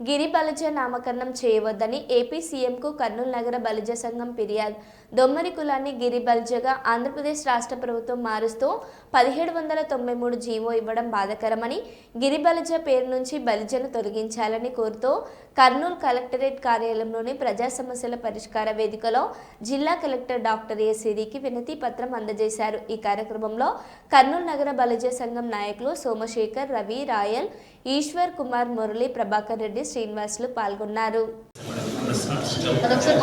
గిరి బలిజ నామకరణం చేయవద్దని ఏపీ సీఎంకు కర్నూలు నగర బలిజ సంఘం ఫిర్యాదు. దొమ్మరి కులాన్ని గిరి బలిజగా ఆంధ్రప్రదేశ్ రాష్ట్ర ప్రభుత్వం మారుస్తూ పదిహేడు వందల తొంభై మూడు జీవో ఇవ్వడం బాధకరమని గిరి బలిజ పేరు నుంచి బలిజను తొలగించాలని కోరుతూ కర్నూలు కలెక్టరేట్ కార్యాలయంలోని ప్రజా సమస్యల పరిష్కార వేదికలో జిల్లా కలెక్టర్ డాక్టర్ ఏ సిరికి వినతి పత్రం అందజేశారు. ఈ కార్యక్రమంలో కర్నూలు నగర బలిజ సంఘం నాయకులు సోమశేఖర్ రవి రాయల్ ఈశ్వర్ కుమార్ మురళి ప్రభాకర్ రెడ్డి శ్రీనివాసులు పాల్గొన్నారు. అదొకసారి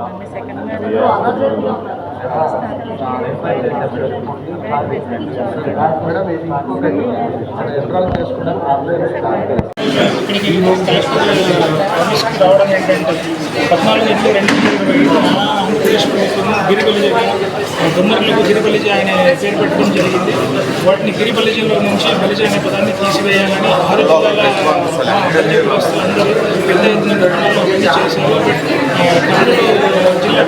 మారిచ్చాడు కదండి సెకండ్ మ్యారేజ్ ఇక్కడికి ఆఫీస్కి రావడం ఏంటంటే పద్నాలుగు ఎనిమిది రెండు వేల ఇరవై ఐదున ఆంధ్రప్రదేశ్ ప్రభుత్వం గిరిపల్లి దొమ్మర్లకు గిరిపల్లి అనే పేరు పెట్టడం జరిగింది వాటిని గిరిపల్లిలో నుంచి బలిజ అనే పదాన్ని తీసివేయాలని ఆరు జిల్లాల అందరూ పెద్ద ఎత్తున ఘటనలో వెళ్ళి చేశారు ఆ, కర్నూలు జిల్లా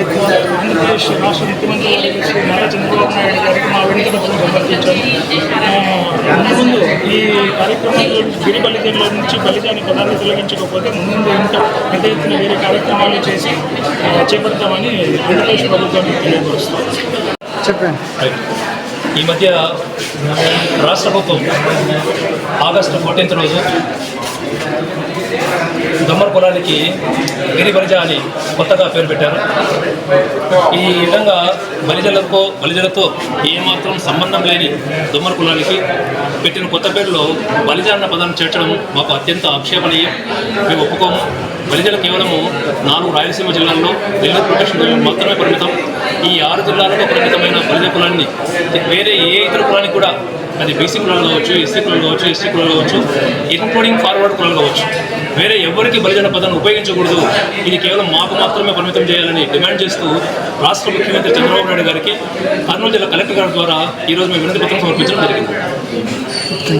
కలెక్టర్ ఆంధ్రప్రదేశ్ రాష్ట్ర ముఖ్యమంత్రి శ్రీ నారా చంద్రబాబు నాయుడు గారికి మా వినతి పత్రం సమర్పించాము ముందు ఈ కార్యక్రమంలో గిరి బలిజల నుంచి బలిజాని పదాన్ని తొలగించకపోతే ముందు ఇంకా పెద్ద ఎత్తున వేరే కార్యక్రమాలు చేసి చేపడతామని ఆంధ్రప్రదేశ్ ప్రభుత్వానికి తెలియపరుస్తాం ఈ మధ్య రాష్ట్ర ప్రభుత్వం ఆగస్టు ఫోర్టీన్త్ రోజు దమ్మర్ పొలానికి గిరి బలిజ అని కొత్తగా పేరు పెట్టారు. ఈ విధంగా బలిజలతో బలిజలతో ఏమాత్రం సంబంధం లేని దొమ్మర్ కులానికి పెట్టిన కొత్త పేరులో బలిజ అన్న పదాన్ని చేర్చడం మాకు అత్యంత ఆక్షేపణీయం. మేము ఒప్పుకోము. బలిజలు కేవలము నాలుగు రాయలసీమ జిల్లాల్లో జిల్లా ప్రొటెక్షన్ మాత్రమే పరిమితం. ఈ ఆరు జిల్లాలలో పరిమితమైన బలిజ కులాన్ని వేరే ఏ ఇతర కులానికి కూడా అది బీసీ కులాలు కావచ్చు ఎస్సీ కులాలు కావచ్చు ఎస్టీ కులాలు కావచ్చు ఇన్క్లూడింగ్ ఫార్వర్డ్ కులాలు కావచ్చు. వేరే ఎవరికి బలిజన పదాన్ని ఉపయోగించకూడదు. ఇది కేవలం మాకు మాత్రమే పరిమితం చేయాలని డిమాండ్ చేస్తూ రాష్ట్ర ముఖ్యమంత్రి చంద్రబాబు నాయుడు గారికి కర్నూలు జిల్లా కలెక్టర్ గారి ద్వారా ఈరోజు మేము వినతి పత్రం సమర్పించడం జరిగింది.